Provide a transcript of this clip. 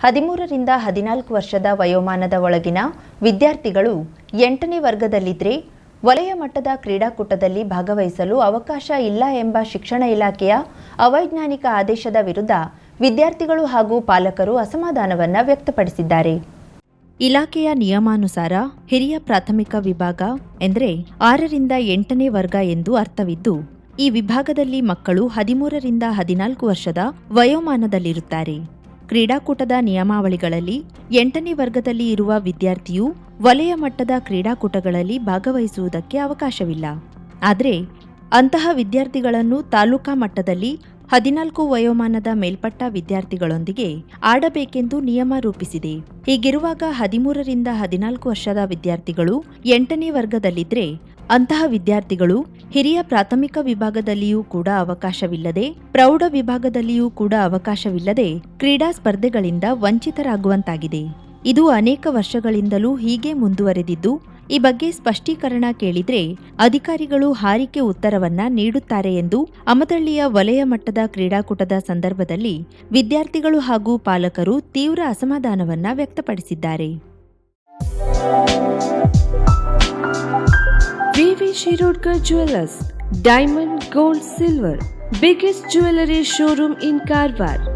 ಹದಿಮೂರರಿಂದ ಹದಿನಾಲ್ಕು ವರ್ಷದ ವಯೋಮಾನದ ಒಳಗಿನ ವಿದ್ಯಾರ್ಥಿಗಳು ಎಂಟನೇ ವರ್ಗದಲ್ಲಿದ್ದರೆ ವಲಯ ಮಟ್ಟದ ಕ್ರೀಡಾಕೂಟದಲ್ಲಿ ಭಾಗವಹಿಸಲು ಅವಕಾಶ ಇಲ್ಲ ಎಂಬ ಶಿಕ್ಷಣ ಇಲಾಖೆಯ ಅವೈಜ್ಞಾನಿಕ ಆದೇಶದ ವಿರುದ್ಧ ವಿದ್ಯಾರ್ಥಿಗಳು ಹಾಗೂ ಪಾಲಕರು ಅಸಮಾಧಾನವನ್ನು ವ್ಯಕ್ತಪಡಿಸಿದ್ದಾರೆ. ಇಲಾಖೆಯ ನಿಯಮಾನುಸಾರ ಹಿರಿಯ ಪ್ರಾಥಮಿಕ ವಿಭಾಗ ಎಂದರೆ ಆರರಿಂದ ಎಂಟನೇ ವರ್ಗ ಎಂದು ಅರ್ಥವಿದ್ದು, ಈ ವಿಭಾಗದಲ್ಲಿ ಮಕ್ಕಳು ಹದಿಮೂರರಿಂದ ಹದಿನಾಲ್ಕು ವರ್ಷದ ವಯೋಮಾನದಲ್ಲಿರುತ್ತಾರೆ. ಕ್ರೀಡಾಕೂಟದ ನಿಯಮಾವಳಿಗಳಲ್ಲಿ ಎಂಟನೇ ವರ್ಗದಲ್ಲಿ ಇರುವ ವಿದ್ಯಾರ್ಥಿಯು ವಲಯ ಮಟ್ಟದ ಕ್ರೀಡಾಕೂಟಗಳಲ್ಲಿ ಭಾಗವಹಿಸುವುದಕ್ಕೆ ಅವಕಾಶವಿಲ್ಲ. ಆದರೆ ಅಂತಹ ವಿದ್ಯಾರ್ಥಿಗಳನ್ನು ತಾಲೂಕಾ ಮಟ್ಟದಲ್ಲಿ ಹದಿನಾಲ್ಕು ವಯೋಮಾನದ ಮೇಲ್ಪಟ್ಟ ವಿದ್ಯಾರ್ಥಿಗಳೊಂದಿಗೆ ಆಡಬೇಕೆಂದು ನಿಯಮ ರೂಪಿಸಿದೆ. ಹೀಗಿರುವಾಗ ಹದಿಮೂರರಿಂದ ಹದಿನಾಲ್ಕು ವರ್ಷದ ವಿದ್ಯಾರ್ಥಿಗಳು ಎಂಟನೇ ವರ್ಗದಲ್ಲಿದ್ದರೆ ಅಂತಹ ವಿದ್ಯಾರ್ಥಿಗಳು ಹಿರಿಯ ಪ್ರಾಥಮಿಕ ವಿಭಾಗದಲ್ಲಿಯೂ ಕೂಡ ಅವಕಾಶವಿಲ್ಲದೆ, ಪ್ರೌಢ ವಿಭಾಗದಲ್ಲಿಯೂ ಕೂಡ ಅವಕಾಶವಿಲ್ಲದೆ ಕ್ರೀಡಾ ಸ್ಪರ್ಧೆಗಳಿಂದ ವಂಚಿತರಾಗುವಂತಾಗಿದೆ. ಇದು ಅನೇಕ ವರ್ಷಗಳಿಂದಲೂ ಹೀಗೆ ಮುಂದುವರೆದಿದ್ದು ಈ ಬಗ್ಗೆ ಸ್ಪಷ್ಟೀಕರಣ ಕೇಳಿದ್ರೆ ಅಧಿಕಾರಿಗಳು ಹಾರಿಕೆ ಉತ್ತರವನ್ನ ನೀಡುತ್ತಾರೆ ಎಂದು ಅಮದಳ್ಳಿಯ ವಲಯ ಮಟ್ಟದ ಕ್ರೀಡಾಕೂಟದ ಸಂದರ್ಭದಲ್ಲಿ ವಿದ್ಯಾರ್ಥಿಗಳು ಹಾಗೂ ಪಾಲಕರು ತೀವ್ರ ಅಸಮಾಧಾನವನ್ನ ವ್ಯಕ್ತಪಡಿಸಿದ್ದಾರೆ. V V Shirodkar jewellers, diamond, gold, silver, biggest jewellery showroom in Karwar.